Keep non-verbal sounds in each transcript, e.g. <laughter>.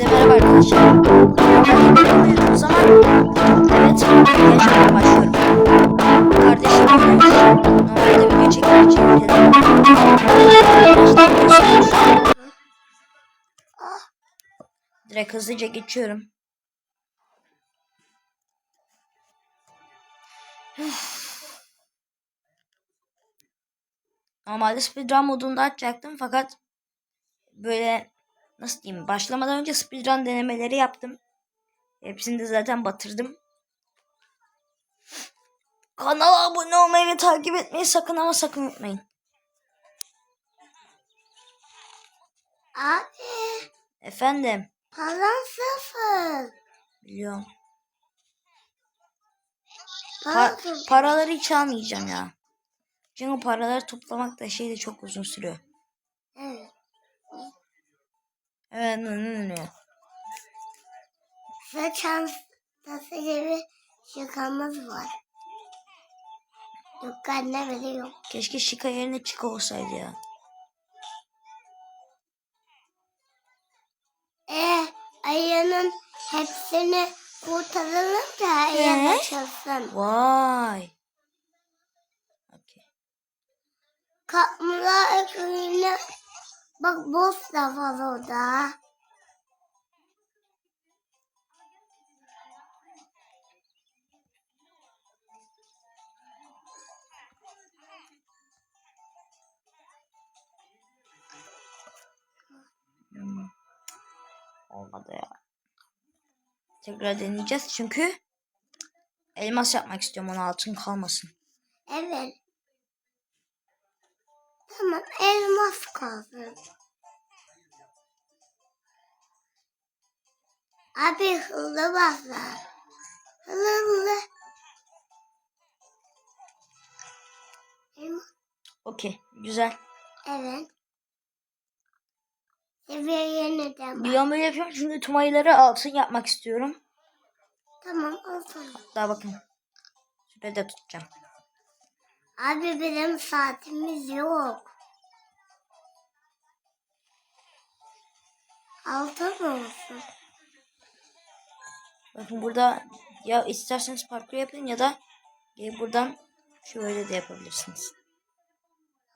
Hepinize merhaba arkadaşlar. O zaman evet yaşamaya başlıyorum. Kardeşim. Normalde video için dedim. Direkt hızlıca geçiyorum. Normalde speedrun modunda açacaktım fakat böyle nasıl diyeyim başlamadan önce speedrun denemeleri yaptım. Hepsini de zaten batırdım. Kanala abone olmayı ve takip etmeyi sakın ama sakın unutmayın. Abi Efendim. paran sıfır. Biliyorum. Pa- paraları hiç almayacağım ya. Çünkü paraları toplamak da şey de çok uzun sürüyor. Evet. Evet. Ve çantası gibi şıkamız var. Dükkanda bile yok. Keşke şika yerine çika olsaydı ya. E ayının hepsini kurtaralım da ayı Ee? açılsın. Vay. Okey. Kapmıla ekmeğine bak boz da var orada. Olmadı ya. Tekrar deneyeceğiz çünkü elmas yapmak istiyorum ona altın kalmasın. Evet. Tamam elmas kalsın. Abi hızlı basla. Hızlı hızlı. Okey güzel. Evet. Seviye yeniden bak. Böyle yapıyorum çünkü tüm ayıları altın yapmak istiyorum. Tamam olsun. Daha bakın. Sürede tutacağım. Abi benim saatimiz yok. Altı mı olsun? Bakın burada ya isterseniz parkur yapın ya da gelip buradan şöyle de yapabilirsiniz.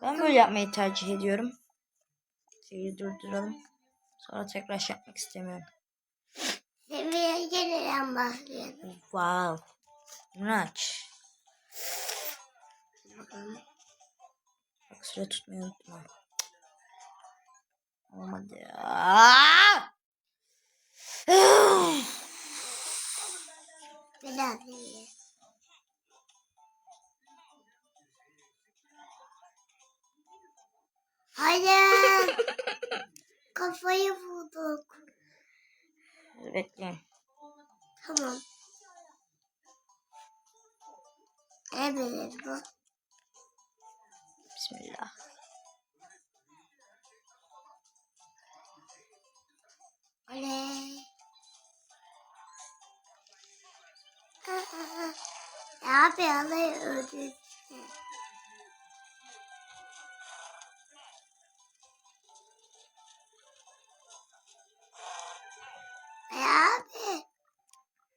Ben böyle yapmayı tercih ediyorum. Şeyi durduralım. Sonra tekrar şey yapmak istemiyorum. Seviye yeniden başlayalım. Wow. Bunu Bak süre tutmayı unutma. Olmadı ya. <laughs> Hayır. Kafayı vurduk. Bekleyin. Tamam. Evet bu. Bismillah. Oley. Abi alay. Ya abi.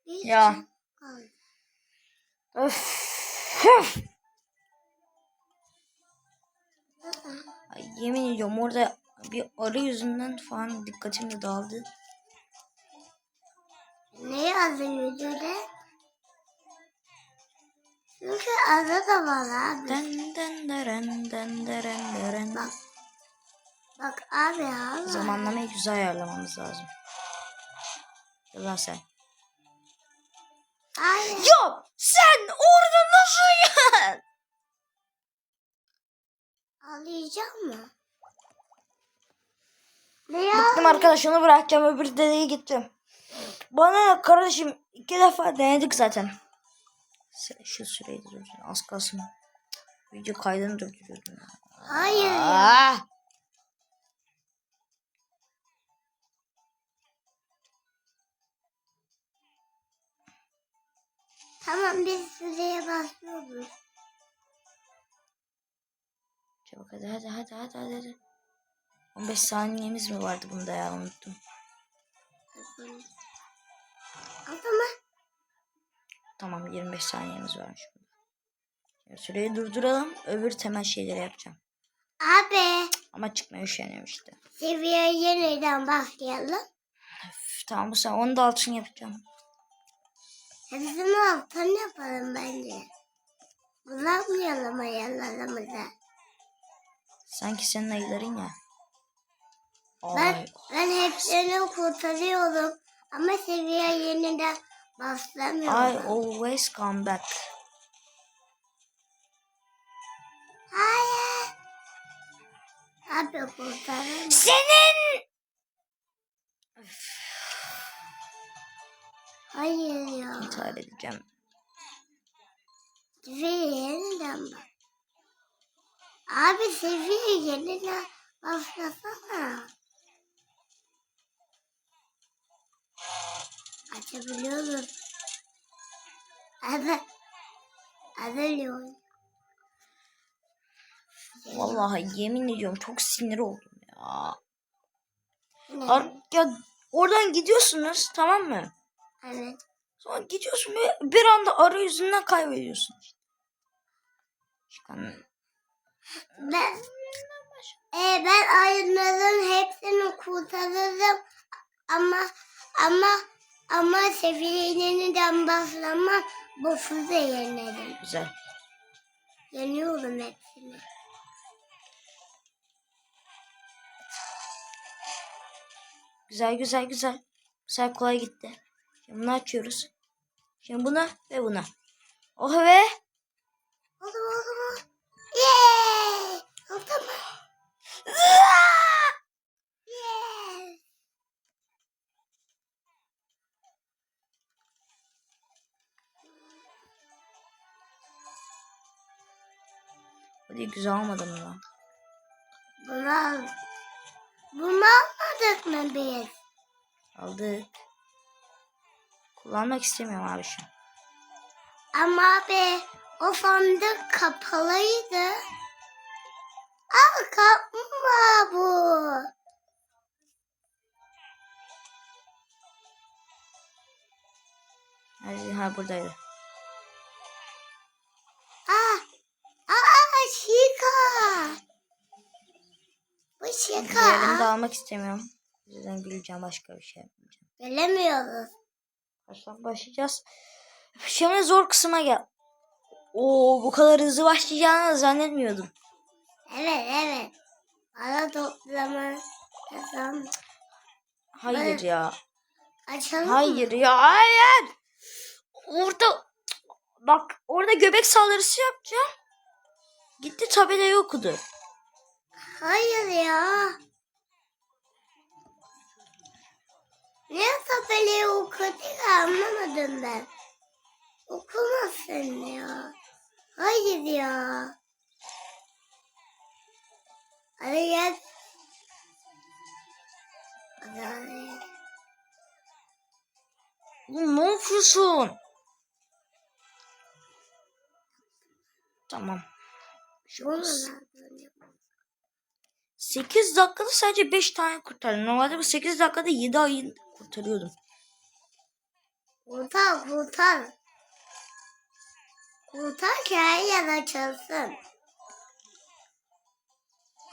Bir Ya. şey kaldı. Öf. Orada bir arı yüzünden falan dikkatim de dağıldı. Ne yazıyor ödüle? Çünkü adı da var abi. Den den deren den deren deren. Bak. Bak abi abi. Zamanlamayı güzel ayarlamamız lazım. Gel lan sen. Hayır. Ya sen orada nasıl ya? Ağlayacak mı? Bıktım ya? arkadaş onu bırakacağım öbür dedeye gittim. Bana kardeşim iki defa denedik zaten. Şu süreyi durdurun az kalsın. Video kaydını durduruyordum. Hayır ya. Ah! Tamam biz süreye başlıyoruz. Çabuk hadi hadi hadi hadi hadi. 15 saniyemiz mi vardı bunda ya unuttum. Kafama. Tamam 25 saniyemiz varmış burada. Şimdi süreyi durduralım. Öbür temel şeyleri yapacağım. Abi. Ama çıkmaya üşeniyorum işte. Seviye yeniden başlayalım. Öf, tamam bu sen onu da altın yapacağım. Hepsini altın yapalım bence. Bulamayalım ayarlarımızı. Sanki senin ayıların ya. Ben, Ay, ben hepsini kurtarıyorum. Ama seviye yeniden I başlamıyorum. always come back. Hayır. Abi kurtaramam. Senin! Hayır ya. İntihar edeceğim. Seviye yeniden bak. Abi seviye yeniden başlasana. Açabiliyorum. Abi. Abi yok. Vallahi yemin ediyorum çok sinir oldum ya. Ar- ya oradan gidiyorsunuz tamam mı? Evet. Sonra gidiyorsun ve bir anda arayüzünden kaybediyorsun. Çıkan Ben e, ben ayınların hepsini kurtarırım ama ama ama seviyelerden başlamam boss'u da yenerim. güzel. Yeniyorum hepsini. Güzel güzel güzel. Güzel kolay gitti. Şimdi bunu açıyoruz. Şimdi bunu ve bunu. Oh ve Oldu oldu mu? Yeee! Oldu mu? Hadi güzel olmadı mı lan? Bunu al. Bunu almadık mı biz? Aldık. Kullanmak istemiyorum abi şu an. Ama abi o sandık kapalıydı. Al kapma bu. Hadi, ha buradaydı. Bu Diğerini de almak istemiyorum. O yüzden güleceğim başka bir şey yapmayacağım. Gelemiyoruz. Baştan başlayacağız. Şimdi zor kısma gel. Oo bu kadar hızlı başlayacağını zannetmiyordum. Evet evet. Para toplama. Kazan. Hayır ya. Açalım. Hayır ya hayır. Orada bak orada göbek saldırısı yapacağım. Gitti tabelayı okudu. Hayır ya. Niye tabelayı okudu anlamadım ben. Okumazsın ya. Hayır ya. Hadi gel. Hadi hadi. Oğlum ne yapıyorsun? Tamam. Ne yapalım? 8 dakikada sadece 5 tane kurtardım. Normalde bu 8 dakikada 7 ayı kurtarıyordum. Kurtar kurtar. Kurtar ki her yer açılsın.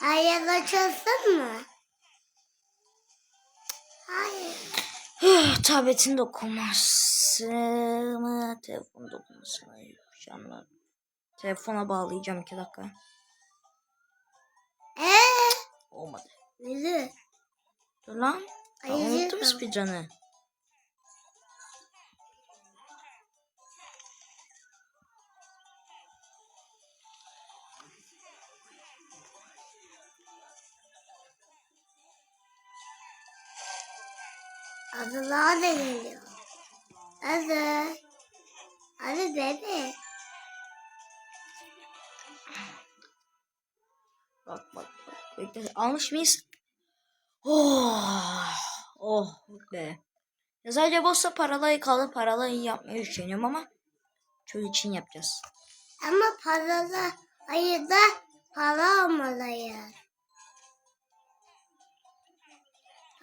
Her yer açılsın mı? Hayır. Tabletin dokunması mı? Telefon dokunması mı? Yapacağım lan. Telefona bağlayacağım 2 dakika. Olmadı. Yüzü. Dur lan. Ben Ay, unuttum speedrun'ı. Adılar da geliyor. Adı. Adı bebe. Bak. Bekle. Almış mıyız? Oh. Oh be. Ya sadece boss'a paralayı kaldı. Paralayı yapmayı düşünüyorum ama çöl için yapacağız. Ama paralı ayıda para olmalıyız.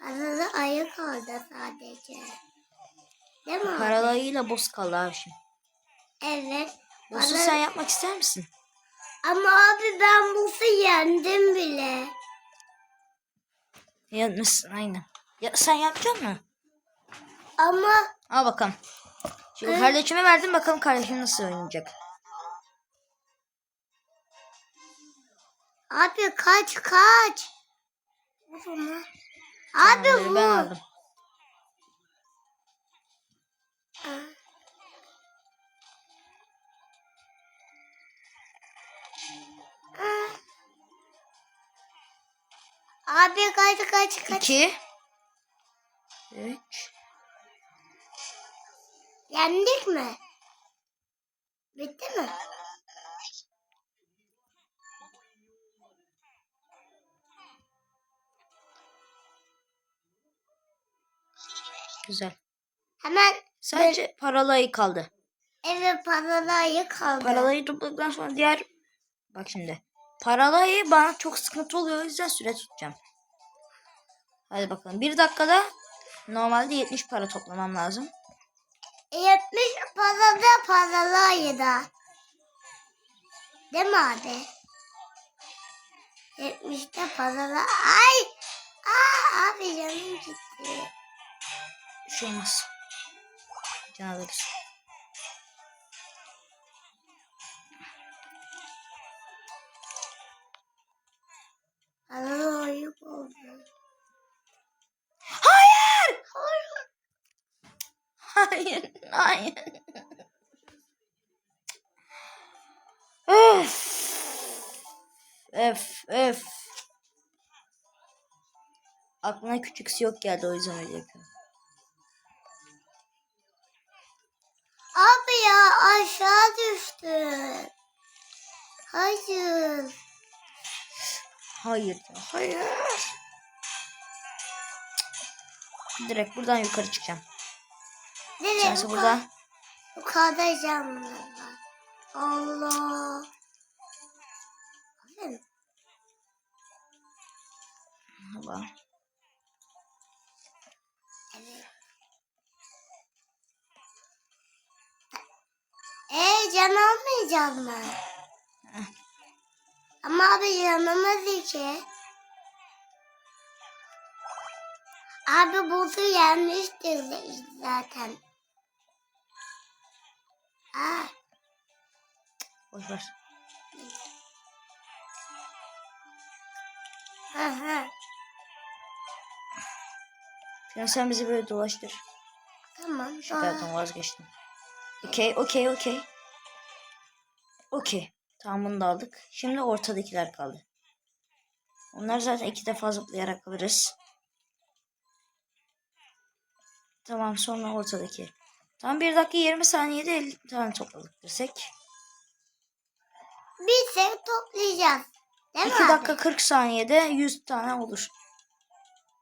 Paralı ayı kaldı sadece. Değil mi? abi? Paralayıyla boss kaldı abi şimdi. Evet. Boss'u sen yapmak ister misin? Ama abi ben bu yendim bile. Yapmışsın aynen. Ya, sen yapacak mısın? Ama Al bakalım. Şimdi kardeşime verdim bakalım kardeşim nasıl oynayacak. abi kaç kaç. Abi Tamamdır, vur. ben aldım. Abi kaç kaç kaç. 2 3 Yendik mi? Bitti mi? Güzel. Hemen Sadece paralı ayı kaldı. eve paralayı kaldı. Paralı ayı topladıktan sonra diğer... Bak şimdi. Paralı ayı bana çok sıkıntı oluyor. O yüzden süre tutacağım. Hadi bakalım. Bir dakikada normalde 70 para toplamam lazım. 70 parada paralayı da. Değil mi abi? 70'te paralı. Ay! Aa, abi canım gitti. Bir şey olmaz. Can alırız. Paralı ayıp oldu. Hayır! Hayır, hayır. Öf. Öf, öf. Aklına küçük yok geldi o yüzden öyle yapıyorum. Abi ya aşağı düştün. Hayır. Hayır, hayır. Direkt buradan yukarı çıkacağım. Nereye Sense bu burada. Bu kadar canlı var. Allah. Aferin. Merhaba. Ee can almayacağız mı? Ama abi yanımız iki. Abi buzu yenmiştir zaten. Aa, Boş ver. hı. Şimdi sen bizi böyle dolaştır. Tamam. Şakadan vazgeçtim. Okey, okey, okey. Okey. Tamam bunu da aldık. Şimdi ortadakiler kaldı. Onlar zaten iki defa zıplayarak alırız. Tamam sonra ortadaki. Tam 1 dakika 20 saniyede 50 tane topladık desek. Bir şey toplayacağız. Değil mi 2 abi? dakika 40 saniyede 100 tane olur.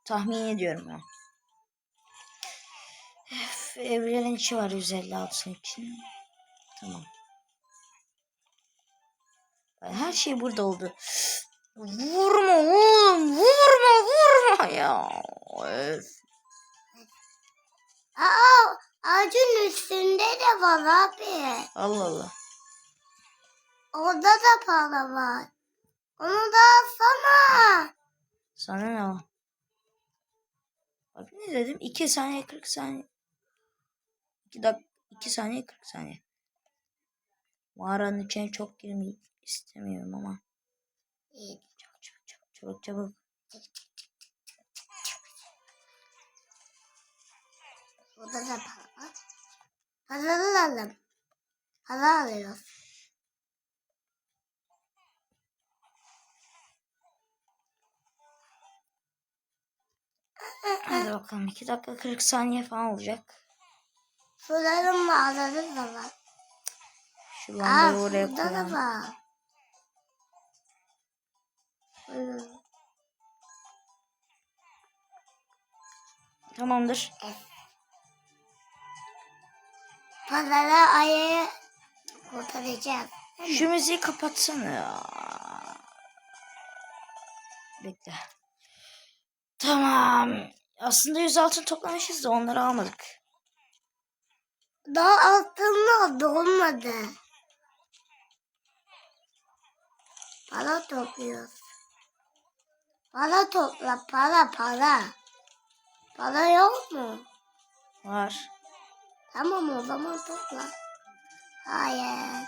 Tahmin ediyorum ben. Öf, Evrenin içi var 156 için. Tamam. Her şey burada oldu. Vurma oğlum vurma vurma ya. Öf. Aa, ağacın üstünde de var abi. Allah Allah. Orada da para var. Onu da alsana. Sana ne o? Bak ne dedim? 2 saniye 40 saniye. 2 dakika 2 saniye 40 saniye. Mağaranın içine çok girmeyi istemiyorum ama. Çabuk çabuk çabuk çabuk çabuk. Orada da para var. Para alalım. Para alıyoruz. Hadi bakalım 2 dakika 40 saniye falan olacak. Suların mağarası da var. Şu Aa, lambayı oraya burada da koyalım. var. Tamamdır. Pazara ayı kurtaracağız. Şu müziği kapatsana ya. Bekle. Tamam. Aslında 100 altın toplamışız da onları almadık. Daha altında dolmadı. Para topluyoruz. Para topla para para. Para yok mu? Var. Tamam o zaman topla. Hayır.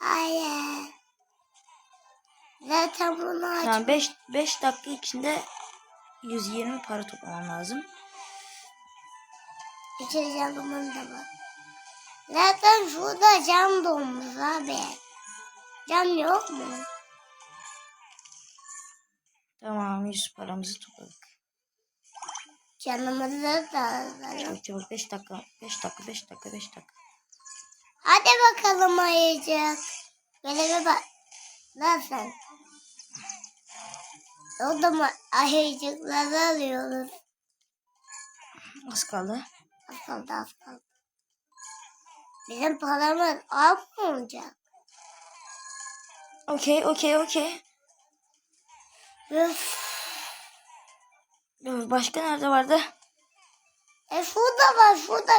Hayır. Zaten bunu aç. Yani 5 5 dakika içinde 120 para toplamam lazım. İçeri camın da var. Zaten şurada cam dolmuş abi. Cam yok mu? Tamam 100 paramızı topladık. Canımızı da alalım. Çabuk çabuk 5 dakika 5 dakika 5 dakika 5 dakika. Hadi bakalım ayıcık. Böyle bir bak. Nasıl? O zaman ayıcıkları alıyoruz. Az kaldı. Az kaldı az kaldı. Bizim paramız az mı olacak? Okey okey okey. Üf. Başka nerede vardı? E şurada var şurada.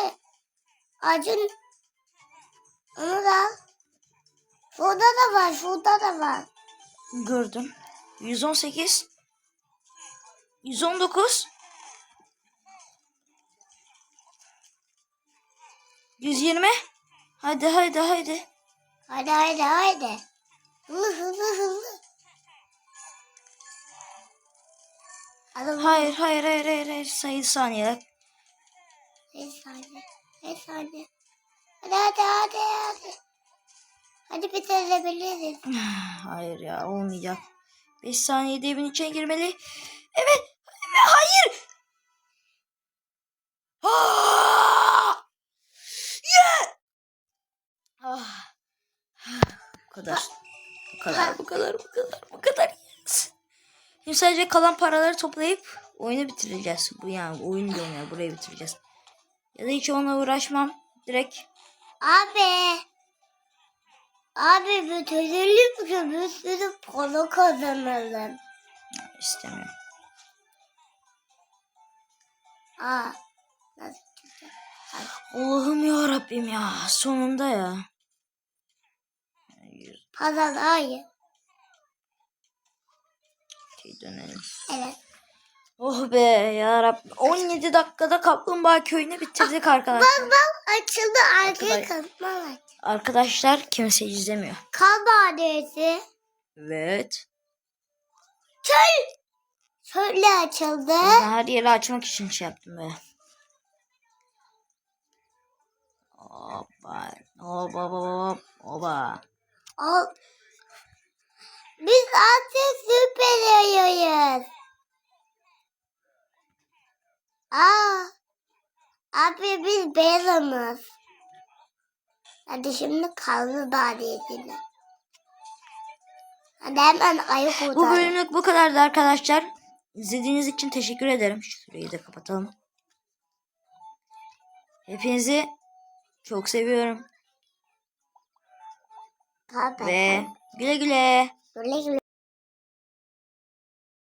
Acın. Onu da al. Şurada da var şurada da var. Gördüm. 118 119 120 Hadi hadi hadi. Hadi hadi hadi. Hızlı hızlı hızlı. Hayır hayır hayır hayır, hayır. sayı saniyeler. Bir saniye. Bir saniye. Hadi hadi hadi hadi. Hadi bitirebiliriz. <sighs> Hayır ya olmayacak. 5 saniyede evin içine girmeli. Evet. evet, Hayır. Ah! Yeah! Ah. <sighs> Bu kadar. Bu kadar, bu kadar, bu kadar, bu kadar. Şimdi sadece kalan paraları toplayıp oyunu bitireceğiz. Bu yani oyun diyorum ya burayı bitireceğiz. Ya da hiç onunla uğraşmam. Direkt Abi. Abi bitirelim ki bir sürü para kazanalım. istemiyorum. Aa. Nasıl? Allah'ım ya Rabbim ya. Sonunda ya. Para hayır. Okey, dönelim. Evet. Oh be ya Rabbim. 17 dakikada Kaplumbağa Köyü'nü bitirdik arkadaşlar. Bak bak açıldı kazma var. Arkadaşlar kimse izlemiyor. Kal badesi. Evet. Çöl. Şöyle açıldı. Ben her yeri açmak için şey yaptım böyle. Hoppa. Hop hop hop. Biz artık süper arıyoruz. Aa. Abi biz beyazımız. Hadi şimdi kaldı badesine. Hadi hemen ayı Bu kurtaralım. bölümlük bu kadardı arkadaşlar. İzlediğiniz için teşekkür ederim. Şurayı da kapatalım. Hepinizi çok seviyorum. Kapat. Ve güle güle. Güle güle.